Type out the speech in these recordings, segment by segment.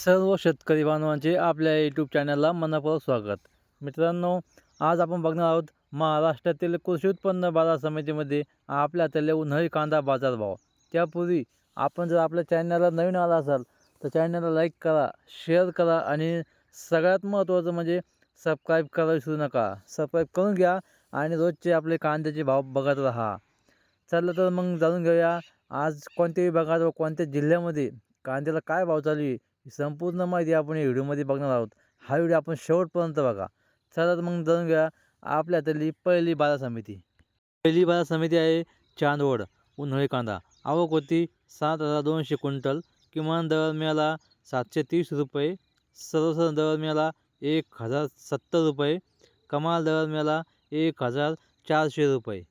सर्व शेतकरी बांधवांचे आपल्या यूट्यूब चॅनलला मनपूर्वक स्वागत. मित्रांनो आज आपण बघणार आहोत महाराष्ट्रातील कृषी उत्पन्न बाजार समितीमध्ये आपल्या हातातले उन्हाळी कांदा बाजारभाव. त्यापूर्वी आपण जर आपल्या चॅनलला नवीन आला असाल तर चॅनलला लाईक करा शेअर करा आणि सगळ्यात महत्त्वाचं म्हणजे सबस्क्राईब करायला विसरू नका. सबस्क्राईब करून घ्या आणि रोजचे आपले कांद्याचे भाव बघत राहा. चला तर मग जाणून घेऊया आज कोणत्या विभागात व कोणत्या जिल्ह्यामध्ये कांद्याला काय भाव चालू आहे? ही संपूर्ण माहिती आपण या व्हिडिओमध्ये बघणार आहोत. हा व्हिडिओ आपण शेवटपर्यंत बघा. चला तर मग जाणून घ्या आपल्यातली पहिली बाजार समिती. पहिली बाजार समिती आहे चांदवड उन्हाळी कांदा. आवक होती सात हजार दोनशे क्विंटल. किमान दर मिळाला सातशे तीस रुपये. सर्वसाधारण दर मिळाला एक हजार सत्तर रुपये. कमाल दर मिळाला एक हजार चारशे रुपये.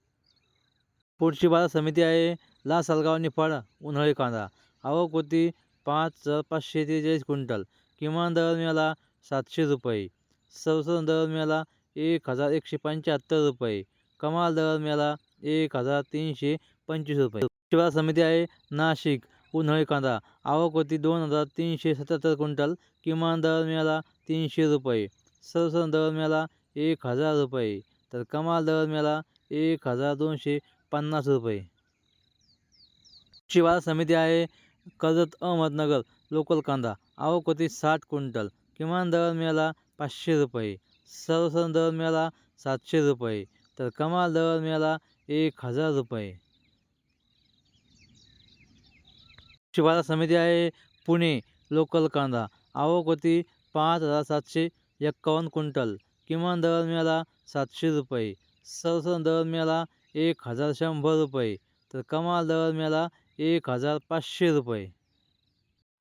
पुढची बाजार समिती आहे लासालगाव निफाड उन्हाळी कांदा. आवक होती पाच हजार पाचशे त्रेचाळीस क्विंटल. किमान दर मिळाला सातशे रुपये. सर्वसाधारण दर मिळाला एक हजार एकशे पंच्याहत्तर रुपये. कमाल दर मिळाला एक हजार तीनशे पंचवीस रुपये. शिवार समिती आहे नाशिक उन्हाळी कांदा. आवक होती दोन हजार तीनशे सत्याहत्तर क्विंटल. किमान दर मिळाला तीनशे रुपये. सर्वसाधारण दर मिळाला एक हजार रुपये. तर कमाल दर मिळाला एक हजार दोनशे पन्नास रुपये. शिवार समिती आहे कर्जत अहमदनगर लोकल कांदा आवक होती साठ क्विंटल किमान दर मिळाला पाचशे रुपये सर्वसाधारण दर मिळाला सातशे रुपये तर कमाल दर मिळाला एक हजार रुपये. शिवारा समिती आहे पुणे लोकल कांदा आवक होती पाच हजार सातशे एक्कावन्न क्विंटल किमान दर मिळाला सातशे रुपये सर्वसाधारण दर मिळाला एक हजार शंभर रुपये तर कमाल दर मिळाला एक हजार पाचशे रुपये.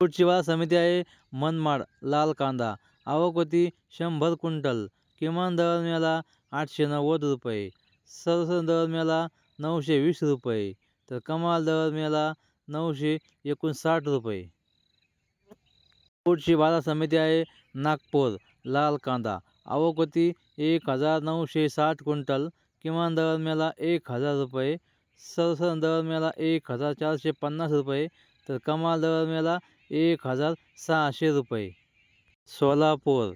पुढची बाजार समिती आहे मनमाड लाल कांदा आवक होती शंभर क्विंटल. किमान दर मिळाला आठशे नव्वद रुपये. सरसर दर मिळाला नऊशे वीस रुपये. तर कमाल दर मिळाला नऊशे एकोणसाठ रुपये. पुढची बाजार समिती आहे नागपूर लाल कांदा. आवक होती एक हजार नऊशे साठ क्विंटल. किमान दर मिळाला एक हजार रुपये. सर्वसाधारण दर मिळाला एक हजार चारशे पन्नास रुपये तर कमाल दर मेला एक हजार सहाशे रुपये. सोलापूर